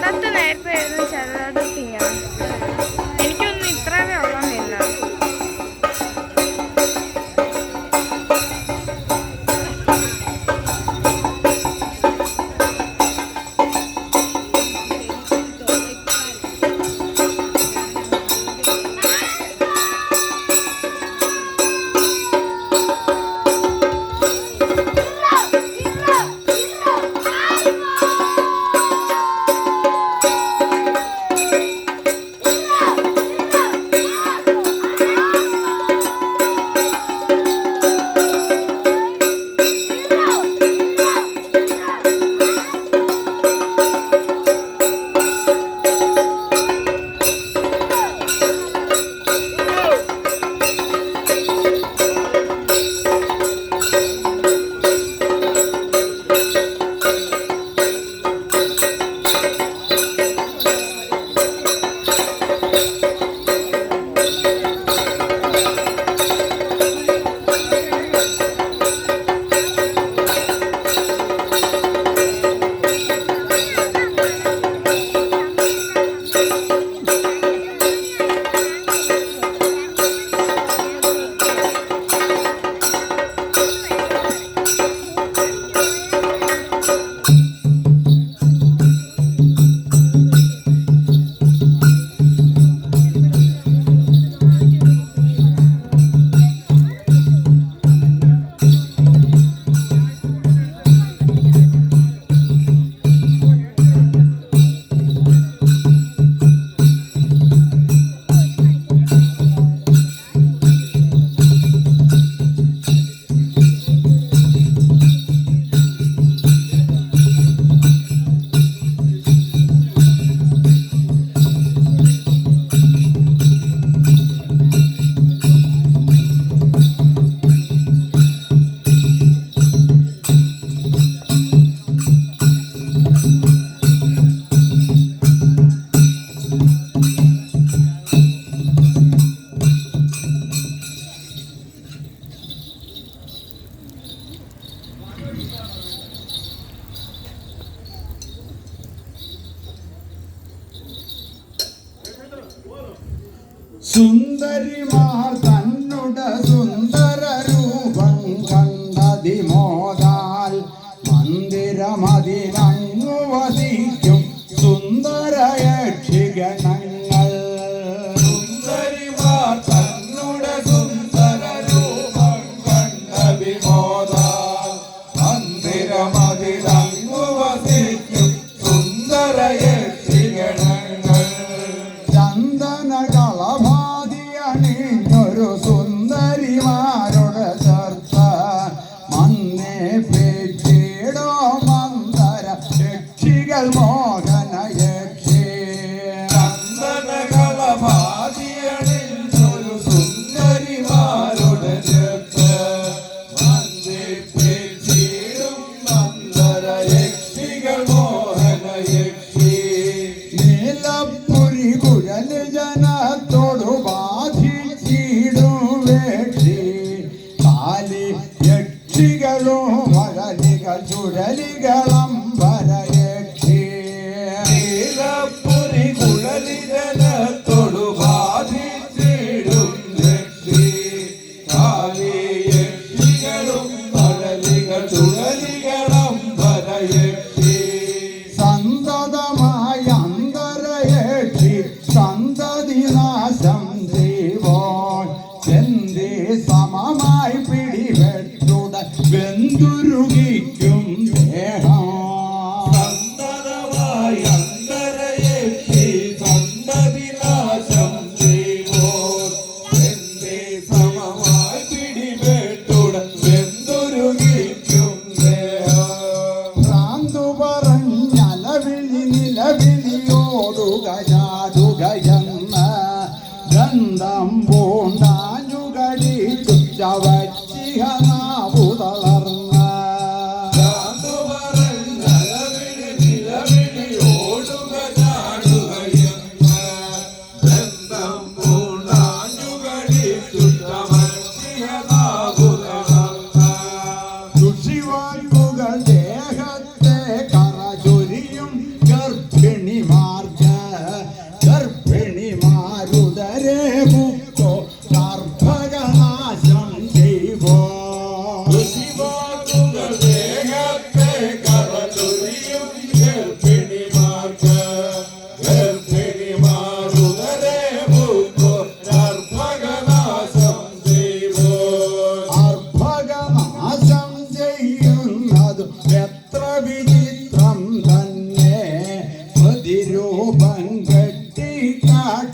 la, la, la. സുന്ദരിമാർ തന്നുട സുന്ദര രൂപം കണ്ടതിമോദാൽ മന്ദിരമതിനങ്ങു വസിക്കും സുന്ദര യക്ഷിഗണങ്ങൾ സുന്ദരിമാർ തന്നുട സുന്ദര രൂപം കണ്ടതിമോദാൽ മന്ദിരമതിനങ്ങു വസിക്കും സുന്ദര Dios. சுழலிகளும் வளலிகள் சுழலிகளம்.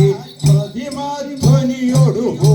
ಮಾರಿ ಪ್ರತಿ ಮಾರಿ ಮನಿಯೊಡು ಹೋ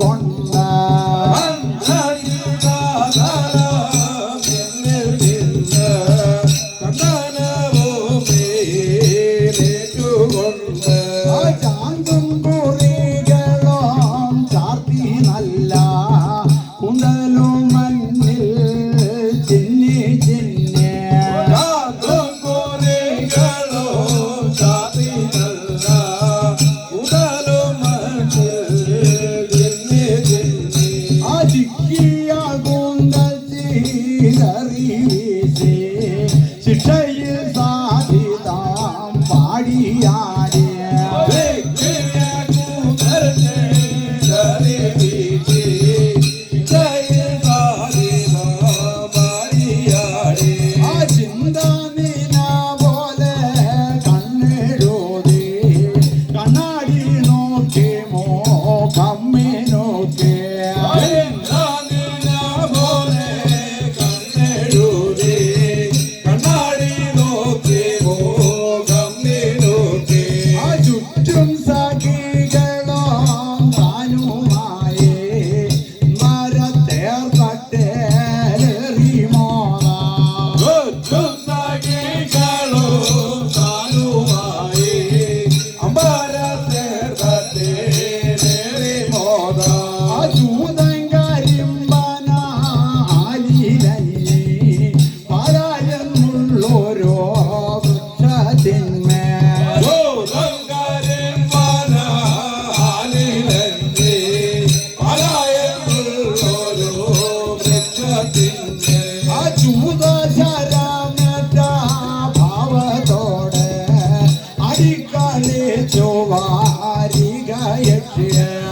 গন্ডা yeah. મારી કાલે જોવારી ગાય છે.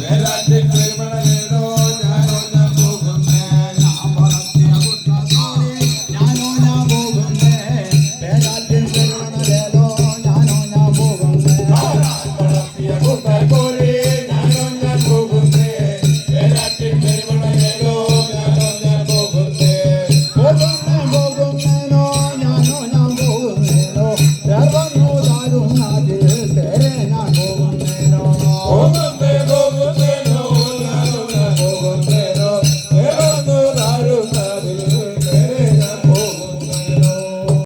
Where are?